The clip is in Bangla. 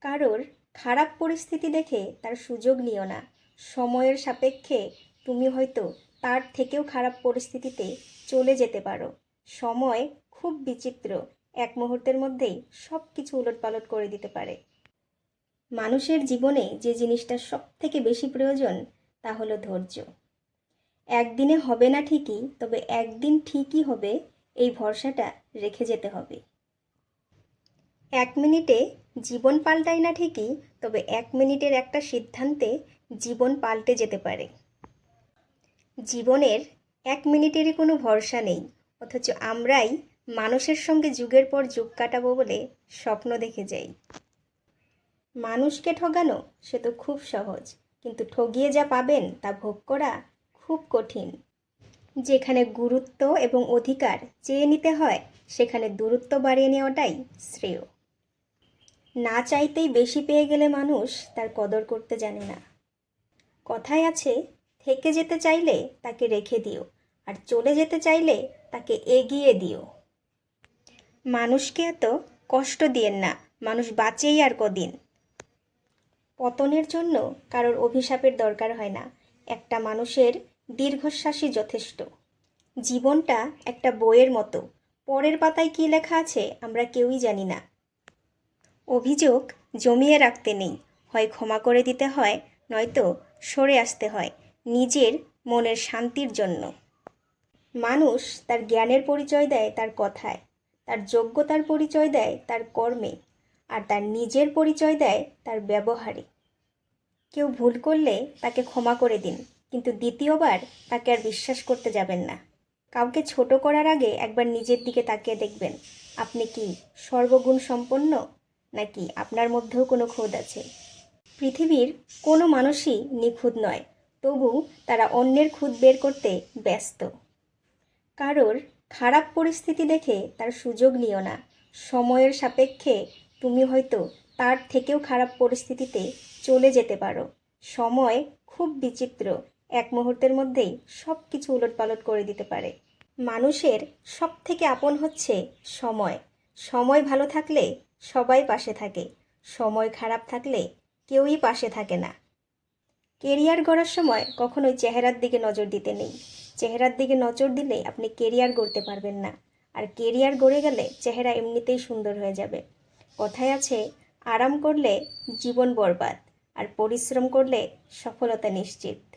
কারোর খারাপ পরিস্থিতি দেখে তার সুযোগ নিও না। সময়ের সাপেক্ষে তুমি হয়তো তার থেকেও খারাপ পরিস্থিতিতে চলে যেতে পারো। সময় খুব বিচিত্র, এক মুহূর্তের মধ্যেই সব কিছু উলটপালট করে দিতে পারে। মানুষের জীবনে যে জিনিসটা সব থেকে বেশি প্রয়োজন, তা হলো ধৈর্য। একদিনে হবে না ঠিকই, তবে একদিন ঠিকই হবে, এই ভরসাটা রেখে যেতে হবে। এক মিনিটে জীবন পাল্টায় না ঠিকই, তবে এক মিনিটের একটা সিদ্ধান্তে জীবন পাল্টে যেতে পারে। জীবনের এক মিনিটেরই কোনো ভরসা নেই, অথচ আমরাই মানুষের সঙ্গে যুগের পর যুগ কাটাবো বলে স্বপ্ন দেখে যাই। মানুষকে ঠগানো সে তো খুব সহজ, কিন্তু ঠগিয়ে যা পাবেন তা ভোগ করা খুব কঠিন। যেখানে গুরুত্ব এবং অধিকার চেয়ে নিতে হয়, সেখানে দূরত্ব বাড়িয়ে নেওয়াটাই শ্রেয়। না চাইতেই বেশি পেয়ে গেলে মানুষ তার কদর করতে জানে না। কথায় আছে, থেকে যেতে চাইলে তাকে রেখে দিও, আর চলে যেতে চাইলে তাকে এগিয়ে দিও। মানুষকে এত কষ্ট দিয়েন না, মানুষ বাঁচেই আর কদিন। পতনের জন্য কারোর অভিশাপের দরকার হয় না, একটা মানুষের দীর্ঘশ্বাসই যথেষ্ট। জীবনটা একটা বইয়ের মতো, পরের পাতায় কী লেখা আছে আমরা কেউই জানি না। অভিযোগ জমিয়ে রাখতে নেই। হয় ক্ষমা করে দিতে হয়, নয়তো সরে আসতে হয় নিজের মনের শান্তির জন্য। মানুষ তার জ্ঞানের পরিচয় দেয় তার কথায়, তার যোগ্যতার পরিচয় দেয় তার কর্মে, আর তার নিজের পরিচয় দেয় তার ব্যবহারে। কেউ ভুল করলে তাকে ক্ষমা করে দিন, কিন্তু দ্বিতীয়বার তাকে আর বিশ্বাস করতে যাবেন না। কাউকে ছোট করার আগে একবার নিজের দিকে তাকিয়ে দেখবেন, আপনি কি সর্বগুণ সম্পন্ন নাকি আপনার মধ্যেও কোনো খোদ আছে? পৃথিবীর কোনো মানুষই নিখুঁত নয়, তবু তারা অন্যের খুঁত বের করতে ব্যস্ত। কারোর খারাপ পরিস্থিতি দেখে তার সুযোগ নিও না। সময়ের সাপেক্ষে তুমি হয়তো তার থেকেও খারাপ পরিস্থিতিতে চলে যেতে পারো। সময় খুব বিচিত্র, এক মুহূর্তের মধ্যেই সব কিছু উলটপালট করে দিতে পারে। মানুষের সব থেকে আপন হচ্ছে সময়। সময় ভালো থাকলে সবাই পাশে থাকে। সময় খারাপ থাকলে কেউই পাশে থাকে না। কেরিয়ার গড়ার সময় কখনোই চেহারার দিকে নজর দিতে নেই। চেহারার দিকে নজর দিলে আপনি কেরিয়ার গড়তে পারবেন না। আর কেরিয়ার গড়ে গেলে চেহারা এমনিতেই সুন্দর হয়ে যাবে। কথায় আছে, আরাম করলে জীবন বরবাদ, আর পরিশ্রম করলে সফলতা নিশ্চিত।